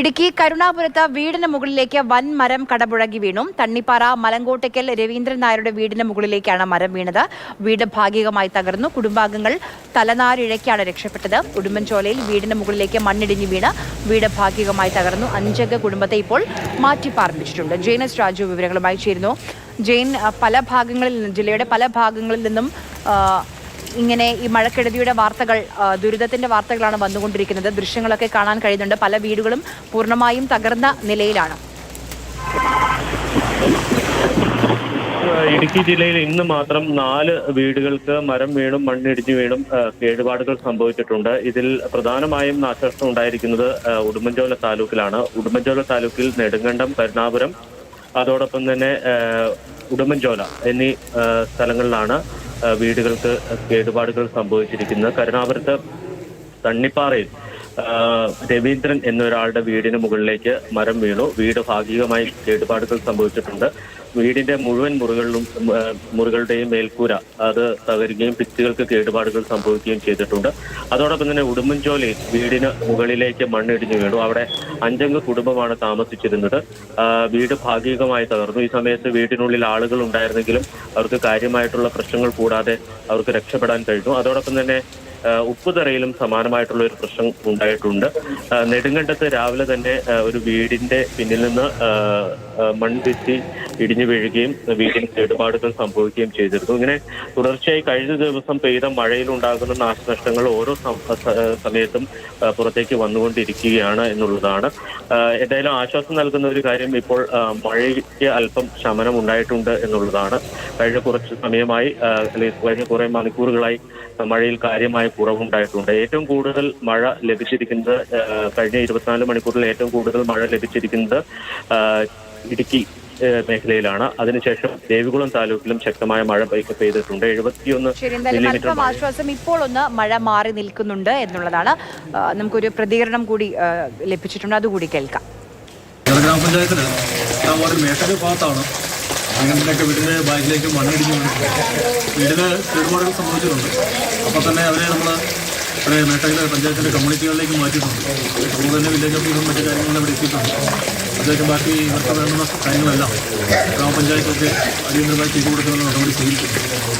ഇടുക്കി കരുണാപുരത്ത് വീടിന് മുകളിലേക്ക് വൻ മരം കടപുഴകി വീണു. തണ്ണിപ്പാറ മലങ്കോട്ടയ്ക്കൽ രവീന്ദ്രൻ നായരുടെ വീടിന് മുകളിലേക്കാണ് മരം വീണത്. വീട് ഭാഗികമായി തകർന്നു. കുടുംബാംഗങ്ങൾ തലനാരിഴയ്ക്കാണ് രക്ഷപ്പെട്ടത്. ഉടുമ്പൻചോലയിൽ വീടിന് മുകളിലേക്ക് മണ്ണിടിഞ്ഞു വീണ്. വീട് ഭാഗികമായി തകർന്നു. അഞ്ചംഗ കുടുംബത്തെ ഇപ്പോൾ മാറ്റിപ്പാർപ്പിച്ചിട്ടുണ്ട്. ജെയിനസ് രാജു വിവരങ്ങളുമായി ചേരുന്നു. ജെയിൻ പല ഭാഗങ്ങളിൽ ജില്ലയുടെ പല ഭാഗങ്ങളിൽ നിന്നും ഇങ്ങനെ ഈ മഴക്കെടുതിയുടെ വാർത്തകൾ ദുരിതത്തിന്റെ വാർത്തകളാണ് വന്നുകൊണ്ടിരിക്കുന്നത്. ദൃശ്യങ്ങളൊക്കെ കാണാൻ കഴിയുന്നുണ്ട്. പല വീടുകളും പൂർണമായും തകർന്ന നിലയിലാണ്. ഇടുക്കി ജില്ലയിൽ ഇന്ന് മാത്രം നാല് വീടുകൾക്ക് മരം വീണും മണ്ണിടിഞ്ഞു വീണും കേടുപാടുകൾ സംഭവിച്ചിട്ടുണ്ട്. ഇതിൽ പ്രധാനമായും നാശനഷ്ടം ഉണ്ടായിരിക്കുന്നത് ഉടുമ്പൻചോല താലൂക്കിലാണ്. ഉടുമ്പൻചോല താലൂക്കിൽ നെടുങ്കണ്ടം കരുണാപുരം അതോടൊപ്പം തന്നെ ഉടുമ്പൻചോല എന്നീ സ്ഥലങ്ങളിലാണ് വീടുകൾക്ക് കേടുപാടുകൾ സംഭവിച്ചിരിക്കുന്നത് കരുണാപുരത്ത് തണ്ണിപ്പാറയിൽ രവീന്ദ്രൻ എന്നൊരാളുടെ വീടിന് മുകളിലേക്ക് മരം വീണു. വീട് ഭാഗികമായി കേടുപാടുകൾ സംഭവിച്ചിട്ടുണ്ട്. വീടിന്റെ മുഴുവൻ മുറികളിലും മുറികളുടെയും മേൽക്കൂര അത് തകരുകയും ഭിത്തികൾക്ക് കേടുപാടുകൾ സംഭവിക്കുകയും ചെയ്തിട്ടുണ്ട്. അതോടൊപ്പം തന്നെ ഉടുമ്പൻചോലയിൽ വീടിന് മുകളിലേക്ക് മണ്ണിടിഞ്ഞു വീണു. അവിടെ അഞ്ചംഗ കുടുംബമാണ് താമസിച്ചിരുന്നത്. വീട് ഭാഗികമായി തകർന്നു. ഈ സമയത്ത് വീടിനുള്ളിൽ ആളുകൾ ഉണ്ടായിരുന്നെങ്കിലും അവർക്ക് കാര്യമായിട്ടുള്ള പ്രശ്നങ്ങൾ കൂടാതെ അവർക്ക് രക്ഷപ്പെടാൻ കഴിഞ്ഞു. അതോടൊപ്പം തന്നെ ഉപ്പുതറയിലും സമാനമായിട്ടുള്ള ഒരു പ്രശ്നം ഉണ്ടായിട്ടുണ്ട്. നെടുങ്കണ്ടത്ത് രാവിലെ തന്നെ ഒരു വീടിന്റെ പിന്നിൽ നിന്ന് മൺ ഭിത്തി ഇടിഞ്ഞു വീഴുകയും വീടിന് കേടുപാടുകൾ സംഭവിക്കുകയും ചെയ്തിരുന്നു. ഇങ്ങനെ തുടർച്ചയായി കഴിഞ്ഞ ദിവസം പെയ്ത മഴയിലുണ്ടാകുന്ന നാശനഷ്ടങ്ങൾ ഓരോ സമയത്തും പുറത്തേക്ക് വന്നുകൊണ്ടിരിക്കുകയാണ് എന്നുള്ളതാണ്. എന്തായാലും ആശ്വാസം നൽകുന്ന ഒരു കാര്യം ഇപ്പോൾ മഴയ്ക്ക് അല്പം ശമനം ഉണ്ടായിട്ടുണ്ട് എന്നുള്ളതാണ്. കഴിഞ്ഞ കുറച്ച് സമയമായി അല്ലെങ്കിൽ കഴിഞ്ഞ കുറെ മണിക്കൂറുകളായി മഴയിൽ കാര്യമായ കുറവുണ്ടായിട്ടുണ്ട്. ഏറ്റവും കൂടുതൽ മഴ ലഭിച്ചിരിക്കുന്നത് കഴിഞ്ഞ ഇരുപത്തിനാല് മണിക്കൂറിൽ ഏറ്റവും കൂടുതൽ മഴ ലഭിച്ചിരിക്കുന്നത് ഇടുക്കി മേഖലയിലാണ്. അതിനുശേഷം ദേവികുളം താലൂക്കിലും ശക്തമായ മഴ പെയ്- പെയ്തിട്ടുണ്ട് എഴുപത്തിയൊന്ന് മില്ലിമീറ്റർ അല്പം ആശ്വാസം ഇപ്പോൾ ഒന്ന് മഴ മാറി നിൽക്കുന്നുണ്ട് എന്നുള്ളതാണ്. നമുക്കൊരു പ്രതികരണം കൂടി ലഭിച്ചിട്ടുണ്ട്. അതുകൂടി കേൾക്കാം. ഗ്രാമപഞ്ചായത്തിൽ വാർഡിൽ മേട്ടക ഭാഗത്താണ് അങ്ങനെയൊക്കെ വീടിന്റെ ബാഗിലേക്ക് മണ്ണിടിഞ്ഞ് വീടിന് കേടുപാടുകൾ സംഭവിച്ചിട്ടുണ്ട്. അപ്പോൾ തന്നെ അവരെ നമ്മൾ ഇവിടെ മേട്ടകയിലെ പഞ്ചായത്തിന്റെ കമ്മ്യൂണിറ്റികളിലേക്ക് മാറ്റിയിട്ടുണ്ട്. അതുപോലെ തന്നെ വില്ലേജ് ഓഫീസും മറ്റു കാര്യങ്ങളും അവിടെ എത്തിയിട്ടുണ്ട്. അദ്ദേഹം ബാക്കി ഇവർക്ക് വേണ്ടുന്ന കാര്യങ്ങളെല്ലാം ഗ്രാമപഞ്ചായത്തൊക്കെ അടിയന്തരമായി ചെയ്തു കൊടുക്കുന്ന നടപടി സ്വീകരിക്കും